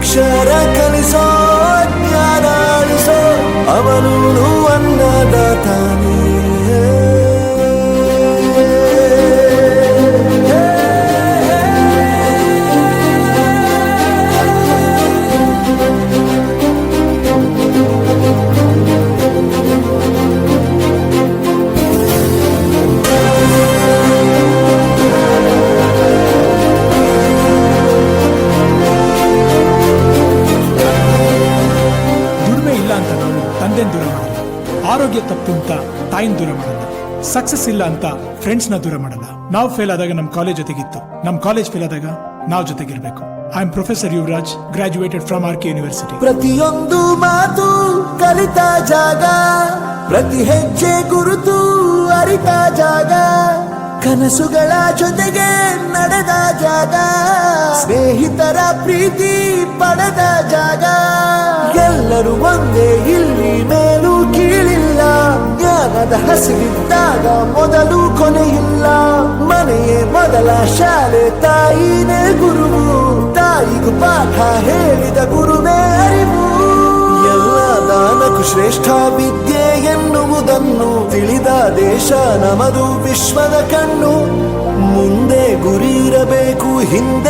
ಅಕ್ಷರ ತಂದೆನ ದೂರ ಮಾಡಲ್ಲ. ಆರೋಗ್ಯ ತಪ್ಪು ಅಂತ ತಾಯಿನ ದೂರ ಮಾಡಲ್ಲ. ಸಕ್ಸಸ್ ಇಲ್ಲ ಅಂತ ಫ್ರೆಂಡ್ಸ್ನ ದೂರ ಮಾಡಲ್ಲ. ನಾವು ಫೇಲ್ ಆದಾಗ ನಮ್ ಕಾಲೇಜ್ ಜೊತೆಗಿತ್ತು. ನಮ್ ಕಾಲೇಜ್ ಫೇಲ್ ಆದಾಗ ನಾವು ಜೊತೆಗಿರ್ಬೇಕು. I am professor Yuvaraj graduated from R K university ಪ್ರತಿಯೊಂದು ಮಾತು ಕಲಿತ ಜಾಗ, ಪ್ರತಿ ಹೆಜ್ಜೆ ಗುರುತು ಅರಿತ ಜಾಗ, ಕನಸುಗಳ ಜೊತೆಗೆ ನಡೆದ ಜಾಗ, ಸ್ನೇಹಿತರ ಪ್ರೀತಿ ಪಡೆದ ಜಾಗ. ಎಲ್ಲರೂ ಒಂದೇ, ಇಲ್ಲಿ ಮೇಲೂ ಕೀಳಿಲ್ಲ. ಜ್ಞಾನದ ಹಸಿವಿದ್ದಾಗ ಮೊದಲು ಕೊನೆಯಿಲ್ಲ. ಮನೆಯೇ ಮೊದಲ ಶಾಲೆ, ತಾಯಿನೇ ಗುರುವು. ತಾಯಿಗೂ ಪಾಠ ಹೇಳಿದ ಗುರುವೇ ಅರಿವು. ಎಲ್ಲ ದಾನಕ್ಕೂ ಶ್ರೇಷ್ಠ ವಿದ್ಯೆ ಎನ್ನುವುದನ್ನು ತಿಳಿದ ದೇಶ ನಮದು ವಿಶ್ವದ ಕಣ್ಣು. ಮುಂದೆ ಗುರಿ ಇರಬೇಕು, ಹಿಂದೆ ಗುರು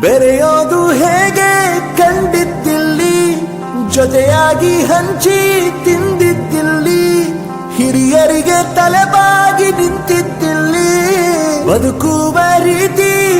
ಬೆರೆಯೋದು ಹೇಗೆ ಕಂಡಿದ್ದಿಲ್ಲಿ? ಜೊತೆಯಾಗಿ ಹಂಚಿ ತಿಂದಿದ್ದಿಲ್ಲಿ? ಹಿರಿಯರಿಗೆ ತಲೆಬಾಗಿ ನಿಂತಿದ್ದಿಲ್ಲಿ? ಬದುಕು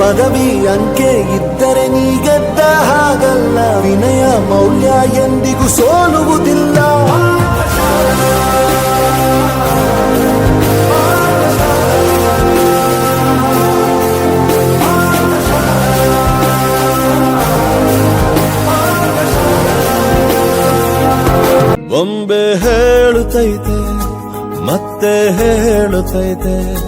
ಪದವಿ ಅಂಕೆ ಇದ್ದರೆ ನೀ ಗೆದ್ದ ಹಾಗಲ್ಲ. ವಿನಯ ಮೌಲ್ಯ ಎಂದಿಗೂ ಸೋಲುವುದಿಲ್ಲ. ಬೊಂಬೆ ಹೇಳುತ್ತೈತೆ ಮತ್ತೆ ಹೇಳುತ್ತೈತೆ.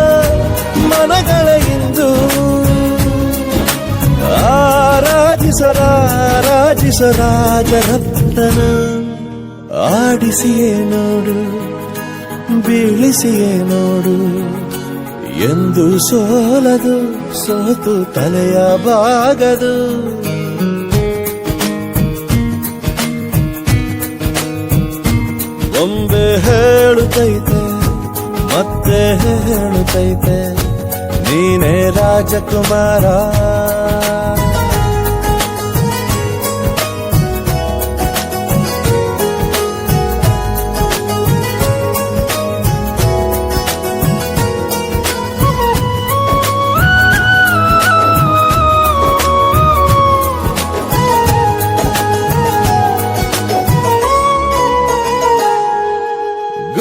ಗಾನಗಳ ಇಂದು. ಆರಾಜಿಸರಾಜಿಸರಾಜರತ್ನ ಆಡಿಸಿಯೇ ನೋಡು, ಬೀಳಿಸಿಯೇ ನೋಡು. ಎಂದು ಸೋಲದು, ಸೋತು ತಲೆಯ ಬಾಗದು ಒಮ್ಮೆ ಹೇಳುತ್ತೈತೆ, ಮತ್ತೆ ಹೇಳುತ್ತೈತೆ. ನೀನೇ ರಾಜಕುಮಾರ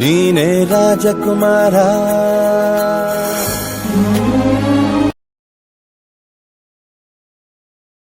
ನೀನೇ ರಾಜಕುಮಾರ